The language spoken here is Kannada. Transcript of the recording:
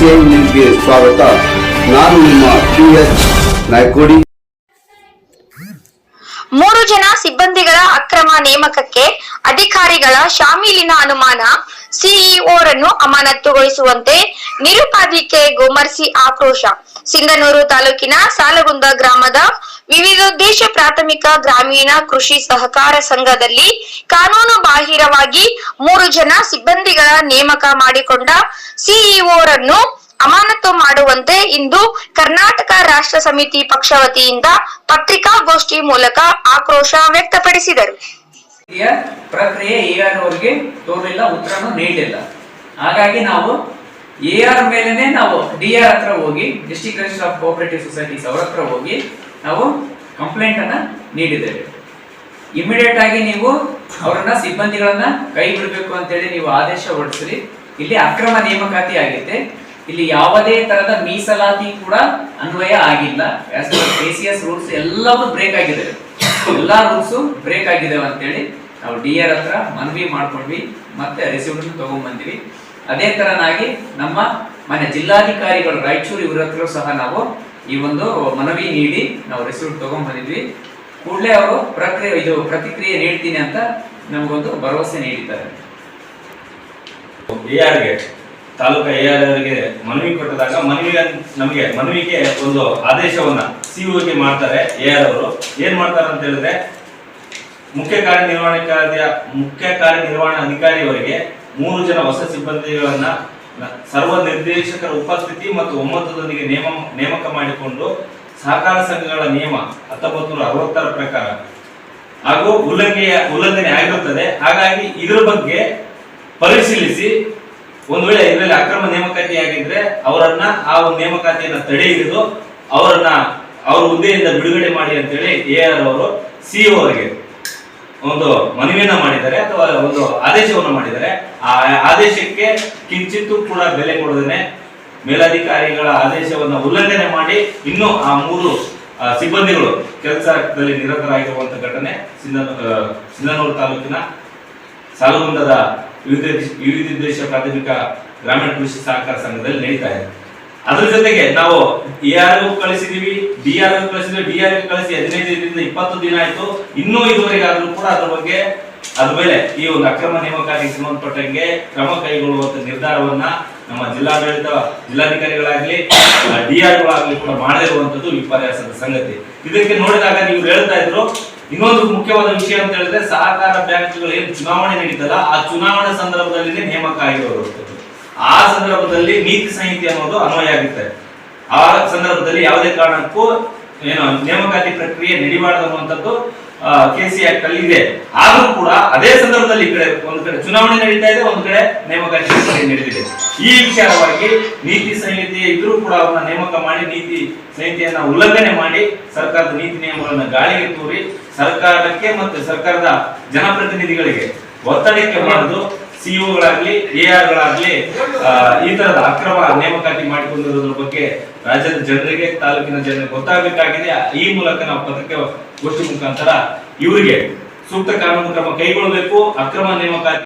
ಸ್ವಾಗತ. ನಾನು ನಿಮ್ಮ ಪಿ ಎಸ್ ನಾಯ್ಕೋಡಿ. ಮೂರು ಜನ ಸಿಬ್ಬಂದಿಗಳ ಅಕ್ರಮ ನೇಮಕಕ್ಕೆ ಅಧಿಕಾರಿಗಳ ಶಾಮೀಲಿನ ಅನುಮಾನ. ಸಿಇಒರನ್ನು ಅಮಾನತುಗೊಳಿಸುವಂತೆ ನಿರುಪಾಧಿಕೆ ಗೋಮರ್ಸಿ ಆಕ್ರೋಶ. ಸಿಂಗನೂರು ತಾಲೂಕಿನ ಸಾಲಗುಂದ ಗ್ರಾಮದ ವಿವಿಧೋದ್ದೇಶ ಪ್ರಾಥಮಿಕ ಗ್ರಾಮೀಣ ಕೃಷಿ ಸಹಕಾರ ಸಂಘದಲ್ಲಿ ಕಾನೂನು ಬಾಹಿರವಾಗಿ ಮೂರು ಜನ ಸಿಬ್ಬಂದಿಗಳ ನೇಮಕ ಮಾಡಿಕೊಂಡ ಸಿಇಒರನ್ನು ಅಮಾನತು ಮಾಡುವಂತೆ ಇಂದು ಕರ್ನಾಟಕ ರಾಷ್ಟ್ರ ಸಮಿತಿ ಪಕ್ಷ ವತಿಯಿಂದ ಪತ್ರಿಕಾಗೋಷ್ಠಿ ಮೂಲಕ ಆಕ್ರೋಶ ವ್ಯಕ್ತಪಡಿಸಿದರು. ಪ್ರಕ್ರಿಯೆ ಎ ಆರ್ ಅವರಿಗೆ ತೋರಿಲ್ಲ, ಉತ್ತರನು ನೀಡಿಲ್ಲ. ಹಾಗಾಗಿ ನಾವು ಎ ಆರ್ ಮೇಲೆನೆ ನಾವು ಡಿ ಆರ್ ಹತ್ರ ಹೋಗಿ, district register of cooperative societies ಅವರ ಹತ್ರ ಹೋಗಿ ನಾವು ಕಂಪ್ಲೇಂಟ್ ಅನ್ನ ನೀಡಿದ್ದೇವೆ. ಇಮಿಡಿಯೇಟ್ ಆಗಿ ನೀವು ಅವರನ್ನ ಸಿಬ್ಬಂದಿಗಳನ್ನ ಕೈ ಬಿಡಬೇಕು ಅಂತೇಳಿ ನೀವು ಆದೇಶ ಹೊರಡಿಸ್ರಿ. ಇಲ್ಲಿ ಅಕ್ರಮ ನೇಮಕಾತಿ ಆಗಿದೆ ಇಲ್ಲಿ ಯಾವುದೇ ತರದ ಮೀಸಲಾತಿ ಕೂಡ ಅನ್ವಯ ಆಗಿಲ್ಲ. ಎಸ್ ರೂಲ್ಸ್ ಎಲ್ಲವೂ ಬ್ರೇಕ್ ಆಗಿದೆ. ಎಲ್ಲಾ ರೂಲ್ಸ್ ಬ್ರೇಕ್ ಆಗಿದಾವೆ ಅಂತೇಳಿ ನಾವು ಡಿ ಆರ್ ಹತ್ರ ಮನವಿ ಮಾಡ್ಕೊಂಡ್ವಿ. ಮತ್ತೆ ರಿಸೀವ್ಡ್ ತಗೊಂಡ್ಬಂದ್ವಿ ಅದೇ ತರನಾಗಿ ನಮ್ಮ ಮನೆ ಜಿಲ್ಲಾಧಿಕಾರಿಗಳು ರಾಯಚೂರು ಇವ್ರ ಸಹ ನಾವು ಈ ಒಂದು ಮನವಿ ನೀಡಿ ನಾವು ರಿಸೀವ್ಡ್ ತಗೊಂಡ್ಬಂದಿದ್ವಿ ಕೂಡಲೇ ಅವರು ಪ್ರಕ್ರಿಯೆ ಇದು ಪ್ರತಿಕ್ರಿಯೆ ನೀಡ್ತೀನಿ ಅಂತ ನಮಗೊಂದು ಭರವಸೆ ನೀಡಿದ್ದಾರೆ. ಎಆರ್ಗೆ ಆರ್ ಎಆರ್ಗೆ ಮನವಿ ಕೊಟ್ಟದಾಗ ಮನವಿ ನಮಗೆ ಮನವಿಗೆ ಒಂದು ಆದೇಶವನ್ನ ಸಿಒಗೆ ಮಾಡ್ತಾರೆ ಎಆರ್ ಅವರು. ಏನ್ ಮಾಡ್ತಾರೆ ಅಂತ ಹೇಳಿದ್ರೆ, ಮುಖ್ಯ ಕಾರ್ಯನಿರ್ವಹಣಾಧಿಕಾರಿಯ ಮುಖ್ಯ ಕಾರ್ಯನಿರ್ವಹಣಾ ಅಧಿಕಾರಿಯವರಿಗೆ ಮೂರು ಜನ ಹೊಸ ಸಿಬ್ಬಂದಿಗಳನ್ನ ಸರ್ವ ನಿರ್ದೇಶಕರ ಉಪಸ್ಥಿತಿ ಮತ್ತು ಒಮ್ಮತದೊಂದಿಗೆ ನೇಮ ನೇಮಕ ಮಾಡಿಕೊಂಡು ಸಹಕಾರ ಸಂಘಗಳ ನಿಯಮ ಹತ್ತೊಂಬತ್ತು ನೂರ ಅರವತ್ತರ ಪ್ರಕಾರ. ಹಾಗೂ ಉಲ್ಲಂಘನೆಯ, ಉಲ್ಲಂಘನೆ ಆಗಿರುತ್ತದೆ. ಹಾಗಾಗಿ ಇದರ ಬಗ್ಗೆ ಪರಿಶೀಲಿಸಿ. ಒಂದು ವೇಳೆ ಇದರಲ್ಲಿ ಅಕ್ರಮ ನೇಮಕಾತಿ ಆಗಿದ್ರೆ ಅವರನ್ನ ಆ ಒಂದು ನೇಮಕಾತಿಯನ್ನ ತಡೆ ಹಿಡಿದು ಅವರನ್ನ ಅವ್ರ ಹುದ್ದೆಯಿಂದ ಬಿಡುಗಡೆ ಮಾಡಿ ಅಂತೇಳಿ ಎ ಆರ್ ಅವರು ಸಿಇಒ ಅವರಿಗೆ ಒಂದು ಮನವಿಯನ್ನ ಮಾಡಿದ್ದಾರೆ ಅಥವಾ ಒಂದು ಆದೇಶವನ್ನು ಮಾಡಿದ್ದಾರೆ. ಆ ಆದೇಶಕ್ಕೆ ಕಿಂಚಿತ್ತು ಕೂಡ ಬೆಲೆ ಕೊಡದೇನೆ ಮೇಲಧಿಕಾರಿಗಳ ಆದೇಶವನ್ನು ಉಲ್ಲಂಘನೆ ಮಾಡಿ ಇನ್ನೂ ಆ ಮೂರು ಸಿಬ್ಬಂದಿಗಳು ಕೆಲಸದಲ್ಲಿ ನಿರತರಾಗಿರುವಂತಹ ಘಟನೆ ಸಿಂಧನೂರು ತಾಲೂಕಿನ ಸಾಲುಗುಂದದ ವಿವಿಧ ಪ್ರಾಥಮಿಕ ಗ್ರಾಮೀಣ ಕೃಷಿ ಸಹಕಾರ ಸಂಘದಲ್ಲಿ ನಡೀತಾ ಇದೆ. ಅದ್ರ ಜೊತೆಗೆ ನಾವು ಎ ಆರ್ ಕಳಿಸಿದೀವಿ ಡಿ ಆರ್ ಕಳಿಸಿದ್ವಿ ಡಿ ಆರ್ ಕಳಿಸಿ ಹದಿನೈದರಿಂದ ಇಪ್ಪತ್ತು ದಿನ ಆಯ್ತು. ಇನ್ನೂ ಇದುವರೆಗೆ ಆದ್ರೂ ಕೂಡ ಅದ್ರ ಬಗ್ಗೆ ಅದ್ರ ಮೇಲೆ ಈ ಒಂದು ಅಕ್ರಮ ನೇಮಕಾತಿಗೆ ಸಂಬಂಧಪಟ್ಟಂಗೆ ಕ್ರಮ ಕೈಗೊಳ್ಳುವಂತ ನಿರ್ಧಾರವನ್ನ ನಮ್ಮ ಜಿಲ್ಲಾಡಳಿತ, ಜಿಲ್ಲಾಧಿಕಾರಿಗಳಾಗ್ಲಿ ಡಿ ಆರ್ ಗಳಾಗ್ಲಿ ಕೂಡ ಮಾಡದಿರುವಂತದ್ದು ವಿಪರ್ಯಾಸದ ಸಂಗತಿ. ಇದಕ್ಕೆ ನೋಡಿದಾಗ ನೀವು ಹೇಳ್ತಾ ಇದ್ರು, ಇನ್ನೊಂದು ಮುಖ್ಯವಾದ ವಿಷಯ ಅಂತ ಹೇಳಿದ್ರೆ ಸಹಕಾರ ಬ್ಯಾಂಕ್ಗಳು ಏನು ಚುನಾವಣೆ ನಡೀತಲ್ಲ, ಆ ಚುನಾವಣೆ ಸಂದರ್ಭದಲ್ಲಿ ನೇಮಕ ಆಗಿರುವಂತದ್ದು. ಆ ಸಂದರ್ಭದಲ್ಲಿ ನೀತಿ ಸಂಹಿತೆ ಅನ್ನೋದು ಅನ್ವಯ ಆಗುತ್ತೆ. ಆ ಸಂದರ್ಭದಲ್ಲಿ ಯಾವುದೇ ಕಾರಣಕ್ಕೂ ಏನು ನೇಮಕಾತಿ ಪ್ರಕ್ರಿಯೆ ನಡಿಬಾರದು ಅನ್ನುವಂಥದ್ದು ಕೆ ಸಿ ಆಕ್ಟ್ ಅಲ್ಲಿ ಇದೆ ಆದ್ರೂ ಕೂಡ ಅದೇ ಸಂದರ್ಭದಲ್ಲಿ ಈ ಕಡೆ ಒಂದು ಕಡೆ ಚುನಾವಣೆ ನಡೀತಾ ಇದೆ ಒಂದು ಕಡೆ ನೇಮಕಾತಿ ಪ್ರಕ್ರಿಯೆ ನಡೆದಿದೆ. ಈ ವಿಚಾರವಾಗಿ ನೀತಿ ಸಂಹಿತೆ ಇದ್ರೂ ಕೂಡ ಅವನ್ನ ನೇಮಕ ಮಾಡಿ ನೀತಿ ಸಂಹಿತೆಯನ್ನ ಉಲ್ಲಂಘನೆ ಮಾಡಿ ಸರ್ಕಾರದ ನೀತಿ ನಿಯಮಗಳನ್ನ ಗಾಳಿಗೆ ತೂರಿ ಸರ್ಕಾರಕ್ಕೆ ಮತ್ತು ಸರ್ಕಾರದ ಜನಪ್ರತಿನಿಧಿಗಳಿಗೆ ಒತ್ತಡಕ್ಕೆ ಮಾಡುದು ಸಿಇಒಗಳಾಗ್ಲಿ ಎ ಆರ್ ಗಳಾಗ್ಲಿ ಆ, ಈ ತರದ ಅಕ್ರಮ ನೇಮಕಾತಿ ಮಾಡಿಕೊಂಡಿರೋದ್ರ ಬಗ್ಗೆ ರಾಜ್ಯದ ಜನರಿಗೆ ತಾಲೂಕಿನ ಜನರಿಗೆ ಗೊತ್ತಾಗಬೇಕಾಗಿದೆ. ಈ ಮೂಲಕ ನಾವು ಪದಕ್ಕೆ ಗೋಷ್ಠಿ ಮುಖಾಂತರ ಇವರಿಗೆ ಸೂಕ್ತ ಕಾನೂನು ಕ್ರಮ ಕೈಗೊಳ್ಳಬೇಕು ಅಕ್ರಮ ನೇಮಕಾತಿ